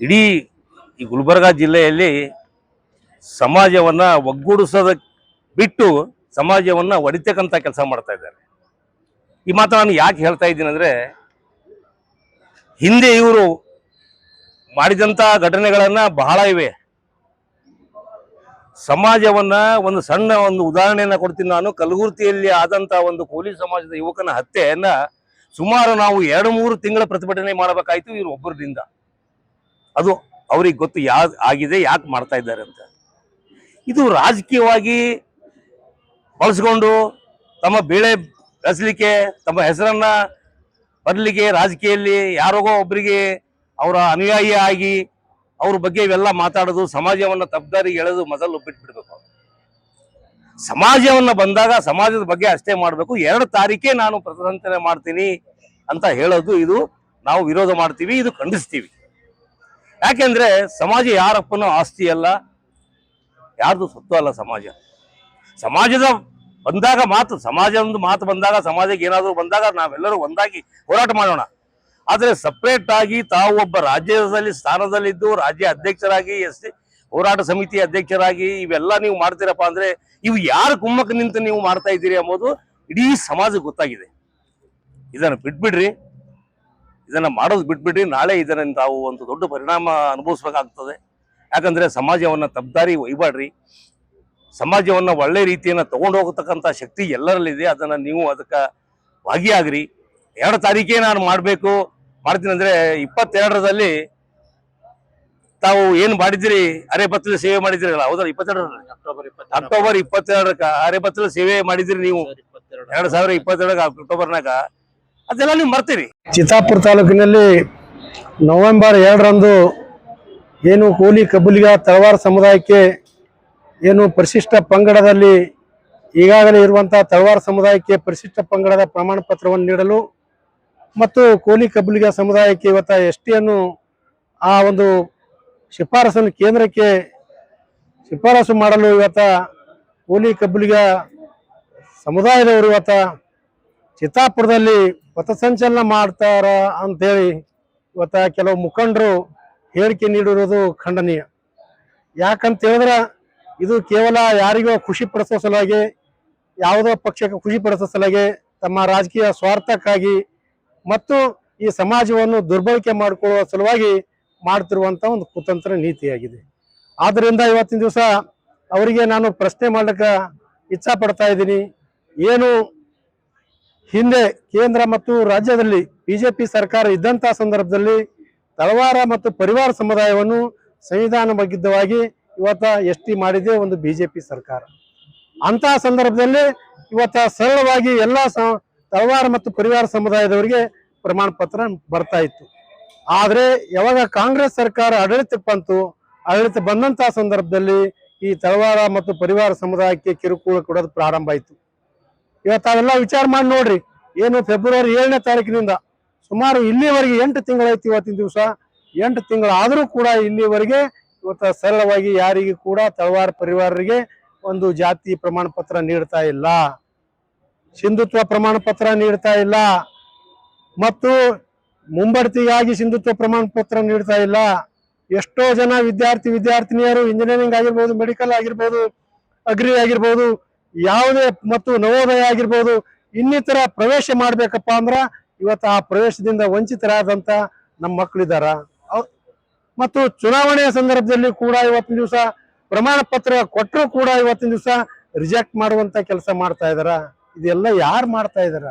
ಇಡೀ ಈ ಗುಲ್ಬರ್ಗಾ ಜಿಲ್ಲೆಯಲ್ಲಿ ಸಮಾಜವನ್ನ ಒಗ್ಗೂಡಿಸೋದ ಬಿಟ್ಟು ಸಮಾಜವನ್ನ ಒಡಿತಕ್ಕಂಥ ಕೆಲಸ ಮಾಡ್ತಾ ಇದ್ದಾರೆ. ಈ ಮಾತು ನಾನು ಯಾಕೆ ಹೇಳ್ತಾ ಇದ್ದೀನಿ ಅಂದ್ರೆ, ಹಿಂದೆ ಇವರು ಮಾಡಿದಂಥ ಘಟನೆಗಳನ್ನ ಬಹಳ ಇವೆ. ಸಮಾಜವನ್ನ ಒಂದು ಸಣ್ಣ ಒಂದು ಉದಾಹರಣೆಯನ್ನ ಕೊಡ್ತೀನಿ ನಾನು. ಕಲಬುರ್ತಿಯಲ್ಲಿ ಆದಂತ ಒಂದು ಕೋಲಿ ಸಮಾಜದ ಯುವಕನ ಹತ್ಯೆಯನ್ನ ಸುಮಾರು ನಾವು ಎರಡು ಮೂರು ತಿಂಗಳ ಪ್ರತಿಭಟನೆ ಮಾಡಬೇಕಾಯ್ತು ಇವರು ಒಬ್ಬರಿಂದ. ಅದು ಅವ್ರಿಗೆ ಗೊತ್ತು ಯಾ ಆಗಿದೆ, ಯಾಕೆ ಮಾಡ್ತಾ ಇದ್ದಾರೆ ಅಂತ. ಇದು ರಾಜಕೀಯವಾಗಿ ಬಳಸ್ಕೊಂಡು ತಮ್ಮ ಬೇಳೆ ಬೆಳೆಸಲಿಕ್ಕೆ ತಮ್ಮ ಹೆಸರನ್ನ ಬರಲಿಕ್ಕೆ ರಾಜಕೀಯದಲ್ಲಿ ಯಾರಿಗೋ ಒಬ್ಬರಿಗೆ ಅವರ ಅನುಯಾಯಿ ಆಗಿ ಅವ್ರ ಬಗ್ಗೆ ಇವೆಲ್ಲ ಮಾತಾಡೋದು, ಸಮಾಜವನ್ನು ತಪ್ಪದಾರಿಗೆ ಎಳೆದು ಮೊದಲು ಬಿಟ್ಬಿಡ್ಬೇಕು ಸಮಾಜವನ್ನು ಬಂದಾಗ ಸಮಾಜದ ಬಗ್ಗೆ ಅಷ್ಟೇ ಮಾಡಬೇಕು. ಎರಡು ತಾರೀಕೆ ನಾನು ಪ್ರತಿಭಟನೆ ಮಾಡ್ತೀನಿ ಅಂತ ಹೇಳೋದು ಇದು ನಾವು ವಿರೋಧ ಮಾಡ್ತೀವಿ, ಇದು ಖಂಡಿಸ್ತೀವಿ. ಯಾಕೆಂದ್ರೆ ಸಮಾಜ ಯಾರಪ್ಪನೂ ಆಸ್ತಿ ಅಲ್ಲ, ಯಾರ್ದು ಸೊತ್ತು ಅಲ್ಲ ಸಮಾಜ. ಸಮಾಜದ ಬಂದಾಗ ಮಾತು, ಸಮಾಜ ಒಂದು ಮಾತು ಬಂದಾಗ, ಸಮಾಜಕ್ಕೆ ಏನಾದರೂ ಬಂದಾಗ ನಾವೆಲ್ಲರೂ ಒಂದಾಗಿ ಹೋರಾಟ ಮಾಡೋಣ. ಆದರೆ ಸಪ್ರೇಟ್ ಆಗಿ ತಾವು ಒಬ್ಬ ರಾಜ್ಯದಲ್ಲಿ, ಸ್ಥಾನದಲ್ಲಿದ್ದು ರಾಜ್ಯ ಅಧ್ಯಕ್ಷರಾಗಿ, ಎಸ್ ಹೋರಾಟ ಸಮಿತಿ ಅಧ್ಯಕ್ಷರಾಗಿ ಇವೆಲ್ಲ ನೀವು ಮಾಡ್ತೀರಪ್ಪ ಅಂದ್ರೆ ಇವು ಯಾರ ಕುಮ್ಮಕ್ಕೆ ನಿಂತು ನೀವು ಮಾಡ್ತಾ ಇದ್ದೀರಿ ಎಂಬುದು ಇಡೀ ಸಮಾಜಕ್ಕೆ ಗೊತ್ತಾಗಿದೆ. ಇದನ್ನು ಬಿಟ್ಬಿಡ್ರಿ. ಇದನ್ನ ಮಾಡೋದು ಬಿಟ್ಬಿಡಿ ನಾಳೆ ಇದನ್ನು ತಾವು ಒಂದು ದೊಡ್ಡ ಪರಿಣಾಮ ಅನುಭವಿಸ್ಬೇಕಾಗ್ತದೆ. ಯಾಕಂದ್ರೆ ಸಮಾಜವನ್ನ ತಬ್ದಾರಿ ಒಯ್ಬಾಡ್ರಿ. ಸಮಾಜವನ್ನ ಒಳ್ಳೆ ರೀತಿಯನ್ನ ತೊಗೊಂಡು ಹೋಗತಕ್ಕಂಥ ಶಕ್ತಿ ಎಲ್ಲರಲ್ಲಿದೆ. ಅದನ್ನ ನೀವು ಅದಕ್ಕೆ ಭಾಗಿಯಾಗ್ರಿ. ಎರಡು ತಾರೀಕೇ ನಾನು ಮಾಡಬೇಕು. ಮಾಡ್ತೀನಿ ಅಂದರೆ ಇಪ್ಪತ್ತೆರಡರಲ್ಲಿ ತಾವು ಏನು ಮಾಡಿದಿರಿ? ಅರೆಪತ್ರದ ಸೇವೆ ಮಾಡಿದಿರಲ್ಲ ಹೌದಲ್ಲ? ಇಪ್ಪತ್ತೆರಡು ಅಕ್ಟೋಬರ್ ಅಕ್ಟೋಬರ್ ಇಪ್ಪತ್ತೆರಡಕ್ಕ ಅರೆಪತ್ರದ ಸೇವೆ ಮಾಡಿದಿರಿ ನೀವು. ಎರಡು ಸಾವಿರ ಇಪ್ಪತ್ತೆರಡಕ್ಕೆ ಅಕ್ಟೋಬರ್ನಾಗ ಅದೆಲ್ಲ ನೀವು ಮರ್ತೀರಿ. ಚಿತ್ತಾಪುರ ತಾಲೂಕಿನಲ್ಲಿ ನವೆಂಬರ್ ಎರಡರಂದು ಏನು ಕೂಲಿ ಕಬ್ಬಲಿಗ ತಳವಾರ ಸಮುದಾಯಕ್ಕೆ ಏನು ಪರಿಶಿಷ್ಟ ಪಂಗಡದಲ್ಲಿ ಈಗಾಗಲೇ ಇರುವಂಥ ತಳವಾರ ಸಮುದಾಯಕ್ಕೆ ಪರಿಶಿಷ್ಟ ಪಂಗಡದ ಪ್ರಮಾಣ ಪತ್ರವನ್ನು ನೀಡಲು ಮತ್ತು ಕೋಲಿ ಕಬ್ಬಲಿಗ ಸಮುದಾಯಕ್ಕೆ ಇವತ್ತ ಎಸ್ ಟಿಯನ್ನು ಆ ಒಂದು ಶಿಫಾರಸನ್ನು ಕೇಂದ್ರಕ್ಕೆ ಶಿಫಾರಸು ಮಾಡಲು ಇವತ್ತ ಕೋಲಿ ಕಬ್ಬಲಿಗ ಸಮುದಾಯದವರು ಇವತ್ತ ಚಿತ್ತಾಪುರದಲ್ಲಿ ಪಥಸಂಚಲನ ಮಾಡ್ತಾರ ಅಂತೇಳಿ ಇವತ್ತ ಕೆಲವು ಮುಖಂಡರು ಹೇಳಿಕೆ ನೀಡಿರುವುದು ಖಂಡನೀಯ. ಯಾಕಂತ ಹೇಳಿದ್ರೆ ಇದು ಕೇವಲ ಯಾರಿಗೋ ಖುಷಿ ಪಡಿಸೋ ಸಲುವಾಗಿ, ಯಾವುದೋ ಪಕ್ಷಕ್ಕೆ ಖುಷಿ ಪಡಿಸೋ ಸಲುವಾಗಿ ತಮ್ಮ ರಾಜಕೀಯ ಸ್ವಾರ್ಥಕ್ಕಾಗಿ ಮತ್ತು ಈ ಸಮಾಜವನ್ನು ದುರ್ಬಳಕೆ ಮಾಡಿಕೊಳ್ಳುವ ಸಲುವಾಗಿ ಮಾಡ್ತಿರುವಂಥ ಒಂದು ಕುತಂತ್ರ ನೀತಿಯಾಗಿದೆ. ಆದ್ದರಿಂದ ಇವತ್ತಿನ ದಿವಸ ಅವರಿಗೆ ನಾನು ಪ್ರಶ್ನೆ ಮಾಡ್ಲಿಕ್ಕೆ ಇಚ್ಛಾ ಪಡ್ತಾ ಇದ್ದೀನಿ. ಏನು ಹಿಂದೆ ಕೇಂದ್ರ ಮತ್ತು ರಾಜ್ಯದಲ್ಲಿ ಬಿಜೆಪಿ ಸರ್ಕಾರ ಇದ್ದಂತಹ ಸಂದರ್ಭದಲ್ಲಿ ತಳವಾರ ಮತ್ತು ಪರಿವಾರ ಸಮುದಾಯವನ್ನು ಸಂವಿಧಾನಬದ್ಧವಾಗಿ ಇವತ್ತ ಎಸ್ ಟಿ ಮಾಡಿದೆ ಒಂದು ಬಿಜೆಪಿ ಸರ್ಕಾರ. ಅಂತಹ ಸಂದರ್ಭದಲ್ಲಿ ಇವತ್ತ ಸರಳವಾಗಿ ಎಲ್ಲ ತಳವಾರ ಮತ್ತು ಪರಿವಾರ ಸಮುದಾಯದವರಿಗೆ ಪ್ರಮಾಣ ಪತ್ರ ಬರ್ತಾ ಇತ್ತು. ಆದರೆ ಯಾವಾಗ ಕಾಂಗ್ರೆಸ್ ಸರ್ಕಾರ ಆಡಳಿತಕ್ಕೆ ಬಂತು, ಆಡಳಿತ ಬಂದಂತಹ ಸಂದರ್ಭದಲ್ಲಿ ಈ ತಳವಾರ ಮತ್ತು ಪರಿವಾರ ಸಮುದಾಯಕ್ಕೆ ಕಿರುಕುಳ ಕೊಡೋದು ಪ್ರಾರಂಭ ಆಯಿತು. ಇವತ್ತು ಅವೆಲ್ಲ ವಿಚಾರ ಮಾಡಿ ನೋಡ್ರಿ. ಏನು ಫೆಬ್ರವರಿ ಏಳನೇ ತಾರೀಕಿನಿಂದ ಸುಮಾರು ಇಲ್ಲಿವರೆಗೆ ಎಂಟು ತಿಂಗಳಾಯ್ತು ಇವತ್ತಿನ ದಿವಸ. ಎಂಟು ತಿಂಗಳಾದರೂ ಕೂಡ ಇಲ್ಲಿವರೆಗೆ ಇವತ್ತು ಸರಳವಾಗಿ ಯಾರಿಗೆ ಕೂಡ ತಳವಾರ ಪರಿವಾರರಿಗೆ ಒಂದು ಜಾತಿ ಪ್ರಮಾಣ ಪತ್ರ ನೀಡ್ತಾ ಇಲ್ಲ. ಸಿಂಧುತ್ವ ಪ್ರಮಾಣ ಪತ್ರ ನೀಡ್ತಾ ಇಲ್ಲ. ಮತ್ತು ಮುಂಬಡ್ತಿಗಾಗಿ ಸಿಂಧುತ್ವ ಪ್ರಮಾಣ ಪತ್ರ ನೀಡ್ತಾ ಇಲ್ಲ. ಎಷ್ಟೋ ಜನ ವಿದ್ಯಾರ್ಥಿ, ವಿದ್ಯಾರ್ಥಿನಿಯರು ಇಂಜಿನಿಯರಿಂಗ್ ಆಗಿರ್ಬೋದು ಮೆಡಿಕಲ್ ಆಗಿರ್ಬೋದು ಅಗ್ರಿ ಆಗಿರ್ಬೋದು ಯಾವುದೇ ಮತ್ತು ನವೋದಯ ಆಗಿರ್ಬೋದು ಇನ್ನಿತರ ಪ್ರವೇಶ ಮಾಡ್ಬೇಕಪ್ಪ ಅಂದ್ರ ಇವತ್ತು ಆ ಪ್ರವೇಶದಿಂದ ವಂಚಿತರಾದಂತ ನಮ್ಮ ಮಕ್ಕಳಿದಾರ ಮತ್ತು ಚುನಾವಣೆಯ ಸಂದರ್ಭದಲ್ಲಿ ಕೂಡ ಇವತ್ತಿನ ದಿವಸ ಪ್ರಮಾಣ ಪತ್ರ ಕೊಟ್ಟರು ಕೂಡ ಇವತ್ತಿನ ದಿವಸ ರಿಜೆಕ್ಟ್ ಮಾಡುವಂತ ಕೆಲಸ ಮಾಡ್ತಾ ಇದಾರ. ಇದೆಲ್ಲ ಯಾರು ಮಾಡ್ತಾ ಇದಾರ?